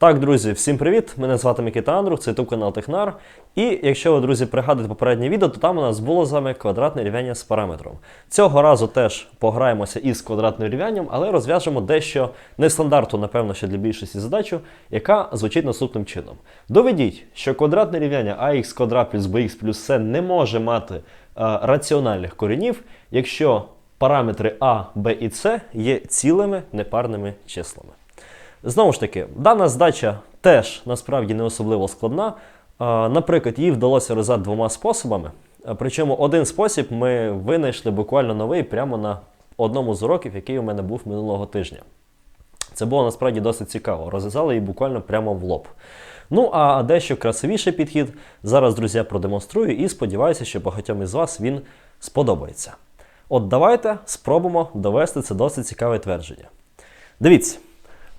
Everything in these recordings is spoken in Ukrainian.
Так, друзі, всім привіт! Мене звати Микита Андру, це ютуб канал Технар. І якщо ви, друзі, пригадуєте попереднє відео, то там у нас було з вами квадратне рівняння з параметром. Цього разу теж пограємося із квадратним рівнянням, але розв'яжемо дещо нестандартну, напевно, ще для більшості задачу, яка звучить наступним чином. Доведіть, що квадратне рівняння ax квадрат плюс bx плюс c не може мати е, раціональних коренів, якщо параметри a, b і c є цілими непарними числами. Знову ж таки, дана здача теж насправді не особливо складна. Наприклад, її вдалося розв'язати двома способами. Причому один спосіб ми винайшли буквально новий прямо на одному з уроків, який у мене був минулого тижня. Це було насправді досить цікаво. Розв'язали її буквально прямо в лоб. Ну а дещо красивіший підхід зараз, друзі, продемонструю і сподіваюся, що багатьом із вас він сподобається. От давайте спробуємо довести це досить цікаве твердження. Дивіться.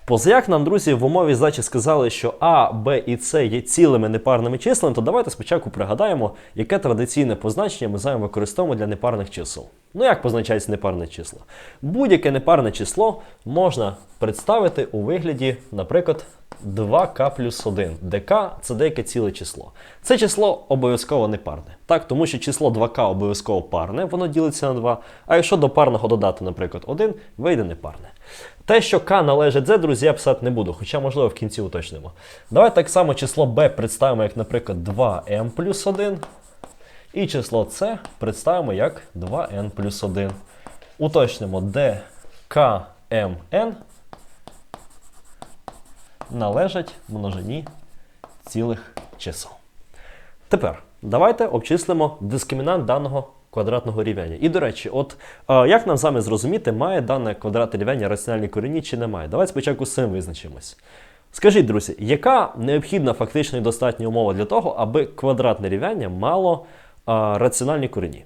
Позаяк нам, друзі, в умові здачі сказали, що А, Б і С є цілими непарними числами, то давайте спочатку пригадаємо, яке традиційне позначення ми з використовуємо для непарних чисел. Ну як позначається непарне число? Будь-яке непарне число можна представити у вигляді, наприклад, 2к плюс 1, де k – це деяке ціле число. Це число обов'язково непарне. Так, тому що число 2к обов'язково парне, воно ділиться на 2. А якщо до парного додати, наприклад, 1, вийде непарне. Те, що k належить z, друзі, я писати не буду, хоча, можливо, в кінці уточнимо. Давайте так само число b представимо як, наприклад, 2m плюс 1. І число c представимо як 2n плюс 1. Уточнимо, де kmn належать множині цілих чисел. Тепер давайте обчислимо дискримінант даного квадратного рівняння. І, до речі, от е, як нам вами зрозуміти, має дане квадратне рівняння раціональні корені чи не має? Давайте спочатку з цим визначимось. Скажіть, друзі, яка необхідна фактично і достатня умова для того, аби квадратне рівняння мало е, раціональні корені?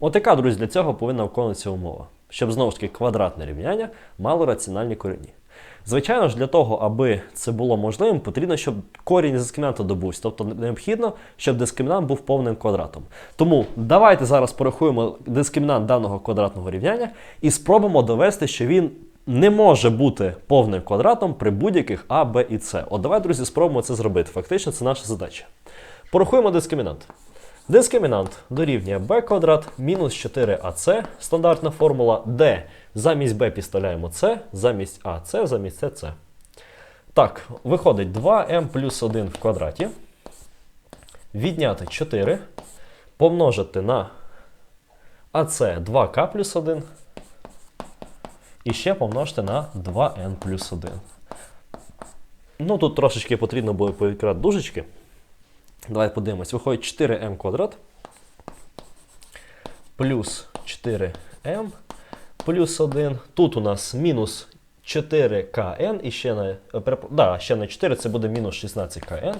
От яка, друзі, для цього повинна виконуватися умова? Щоб знову ж таки квадратне рівняння мало раціональні корені. Звичайно ж, для того, аби це було можливим, потрібно, щоб корінь дискримінанта добувся. Тобто необхідно, щоб дискримінант був повним квадратом. Тому давайте зараз порахуємо дискримінант даного квадратного рівняння і спробуємо довести, що він не може бути повним квадратом при будь-яких А, Б і С. От давайте, друзі, спробуємо це зробити. Фактично, це наша задача. Порахуємо дискримінант. Дискримінант дорівнює b квадрат мінус 4ac, стандартна формула, де замість b підставляємо c, замість а замість c c. Так, виходить 2m плюс 1 в квадраті. Відняти 4, помножити на АЦ 2К плюс 1. І ще помножити на 2n плюс 1. Ну, тут трошечки потрібно буде повідкрати дужечки. Давайте подивимось. Виходить 4m квадрат плюс 4m плюс 1. Тут у нас мінус 4kn і ще на, е, да, ще на 4 це буде мінус 16kn.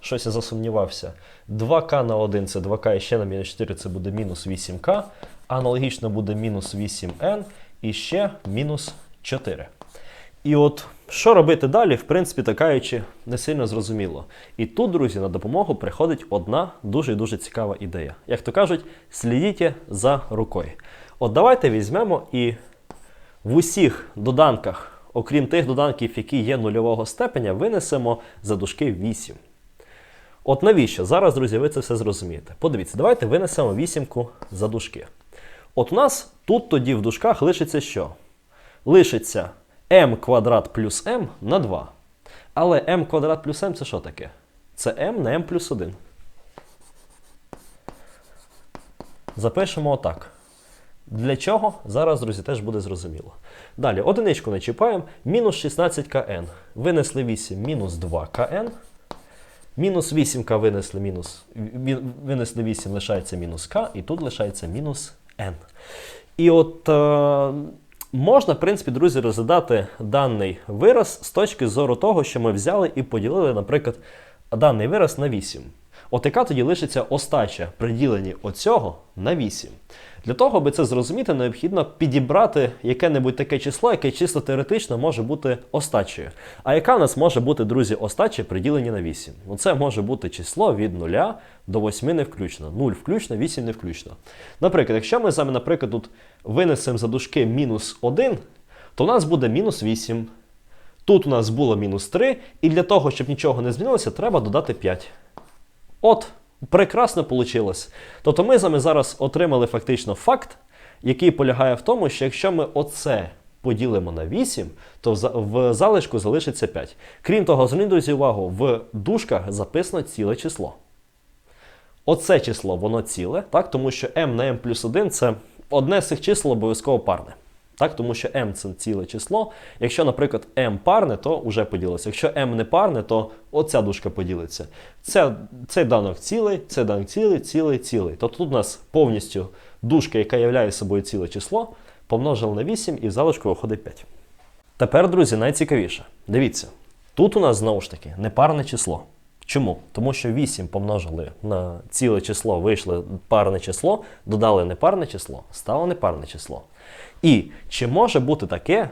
Щось я засумнівався. 2k на 1 це 2k, і ще на мінус 4 це буде мінус 8k. Аналогічно буде мінус 8n і ще мінус 4. І от що робити далі, в принципі, такаючи, не сильно зрозуміло. І тут, друзі, на допомогу приходить одна дуже і дуже цікава ідея. Як то кажуть, слідіть за рукою. От давайте візьмемо і в усіх доданках, окрім тих доданків, які є нульового степеня, винесемо за дужки 8. От навіщо? Зараз, друзі, ви це все зрозумієте. Подивіться, давайте винесемо вісімку за дужки. От у нас тут тоді в дужках лишиться що? Лишиться m квадрат плюс m на 2. Але m квадрат плюс m це що таке? Це m на m плюс 1. Запишемо отак. Для чого? Зараз, друзі, теж буде зрозуміло. Далі, одиничку не чіпаємо. Мінус 16kn. Винесли 8 мінус 2kn. Мінус 8к винесли мінус, винесли 8, лишається мінус k, і тут лишається мінус n. І от е, можна, в принципі, друзі, розглядати даний вираз з точки зору того, що ми взяли і поділили, наприклад, даний вираз на 8. От яка тоді лишиться остача при діленні оцього на 8. Для того, аби це зрозуміти, необхідно підібрати яке-небудь таке число, яке чисто теоретично може бути остачею. А яка в нас може бути, друзі, остача при діленні на 8? Ну, це може бути число від 0 до 8 не включно. 0 включно, 8 не включно. Наприклад, якщо ми з вами, наприклад, тут винесемо за дужки мінус 1, то у нас буде мінус 8. Тут у нас було мінус 3, і для того, щоб нічого не змінилося, треба додати 5. От, прекрасно вийшло. Тобто ми з вами зараз отримали фактично факт, який полягає в тому, що якщо ми оце поділимо на 8, то в залишку залишиться 5. Крім того, зверніть, увагу, в дужках записано ціле число. Оце число, воно ціле, так? тому що m на m плюс 1 це одне з цих чисел обов'язково парне. Так, тому що m це ціле число. Якщо, наприклад, m парне, то вже поділиться. Якщо m не парне, то оця дужка поділиться. Це, цей данок цілий, цей данок цілий, цілий, цілий. Тобто тут у нас повністю дужка, яка являє собою ціле число, помножили на 8 і в залишку виходить 5. Тепер, друзі, найцікавіше. Дивіться, тут у нас знову ж таки непарне число. Чому? Тому що 8 помножили на ціле число, вийшло парне число, додали непарне число, стало непарне число. І чи може бути таке,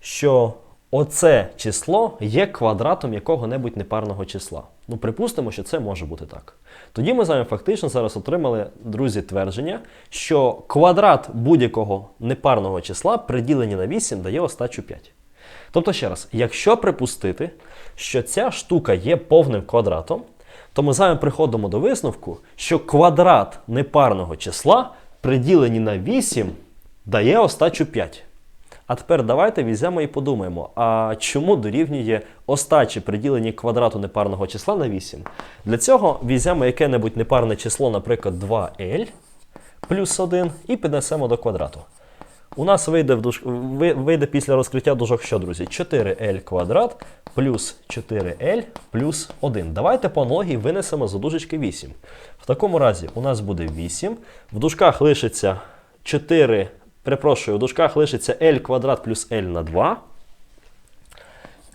що оце число є квадратом якого-небудь непарного числа? Ну, припустимо, що це може бути так. Тоді ми з вами фактично зараз отримали, друзі, твердження, що квадрат будь-якого непарного числа при діленні на 8 дає остачу 5. Тобто, ще раз, якщо припустити, що ця штука є повним квадратом, то ми з вами приходимо до висновку, що квадрат непарного числа при діленні на 8 дає остачу 5. А тепер давайте візьмемо і подумаємо, а чому дорівнює остачі при діленні квадрату непарного числа на 8? Для цього візьмемо яке-небудь непарне число, наприклад, 2l плюс 1 і піднесемо до квадрату. У нас вийде, в душ... вийде після розкриття дужок що, друзі? 4l квадрат плюс 4l плюс 1. Давайте по аналогії винесемо за дужечки 8. В такому разі у нас буде 8. В дужках лишиться 4, перепрошую, в дужках лишиться l квадрат плюс l на 2.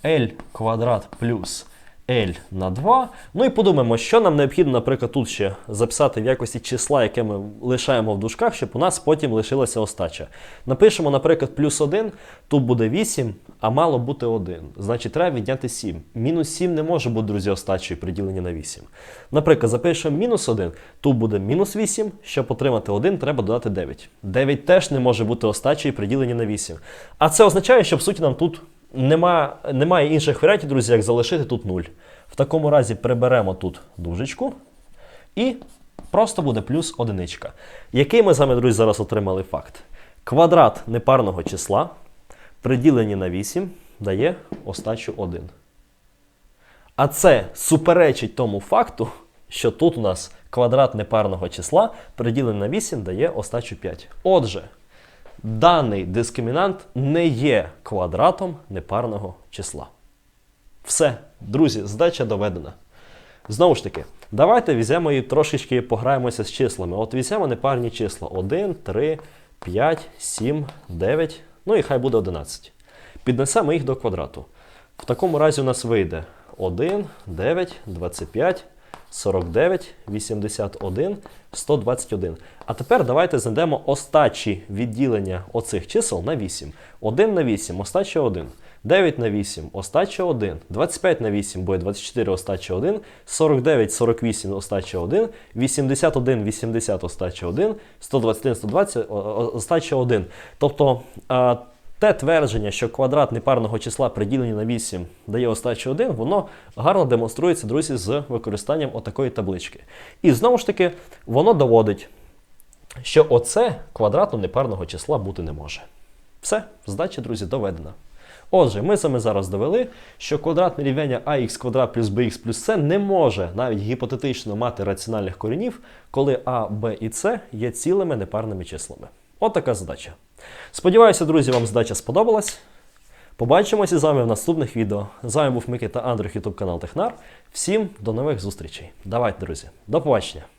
L квадрат плюс L на 2. Ну і подумаємо, що нам необхідно, наприклад, тут ще записати в якості числа, яке ми лишаємо в дужках, щоб у нас потім лишилася остача. Напишемо, наприклад, плюс 1, тут буде 8, а мало бути 1. Значить, треба відняти 7. Мінус 7 не може бути, друзі, остачею при діленні на 8. Наприклад, запишемо мінус 1, тут буде мінус 8, щоб отримати 1, треба додати 9. 9 теж не може бути остачею при діленні на 8. А це означає, що в суті нам тут Нема, немає інших варіантів, друзі, як залишити тут 0. В такому разі приберемо тут дужечку і просто буде плюс одиничка. Який ми з вами, друзі, зараз отримали факт? Квадрат непарного числа при діленні на 8 дає остачу 1. А це суперечить тому факту, що тут у нас квадрат непарного числа при діленні на 8 дає остачу 5. Отже, даний дискримінант не є квадратом непарного числа. Все, друзі, задача доведена. Знову ж таки, давайте візьмемо і трошечки пограємося з числами. От візьмемо непарні числа 1, 3, 5, 7, 9, ну і хай буде 11. Піднесемо їх до квадрату. В такому разі у нас вийде 1, 9, 25, 49, 81, 121. А тепер давайте знайдемо остачі відділення оцих чисел на 8. 1 на 8 остача 1. 9 на 8 остача 1. 25 на 8 буде 24 остача 1. 49, 48 остача 1. 81, 80 остача 1. 121, 120 о- о- остача 1. Тобто те твердження, що квадрат непарного числа при діленні на 8 дає остачу 1, воно гарно демонструється, друзі, з використанням отакої таблички. І знову ж таки, воно доводить, що оце квадрату непарного числа бути не може. Все, здача, друзі, доведена. Отже, ми саме зараз довели, що квадратне рівняння ax квадрат плюс bx плюс c не може навіть гіпотетично мати раціональних коренів, коли а, b і c є цілими непарними числами. От задача. Сподіваюся, друзі, вам здача сподобалась. Побачимося з вами в наступних відео. З вами був Микита Андрюх, ютуб канал Технар. Всім до нових зустрічей. Давайте, друзі, до побачення!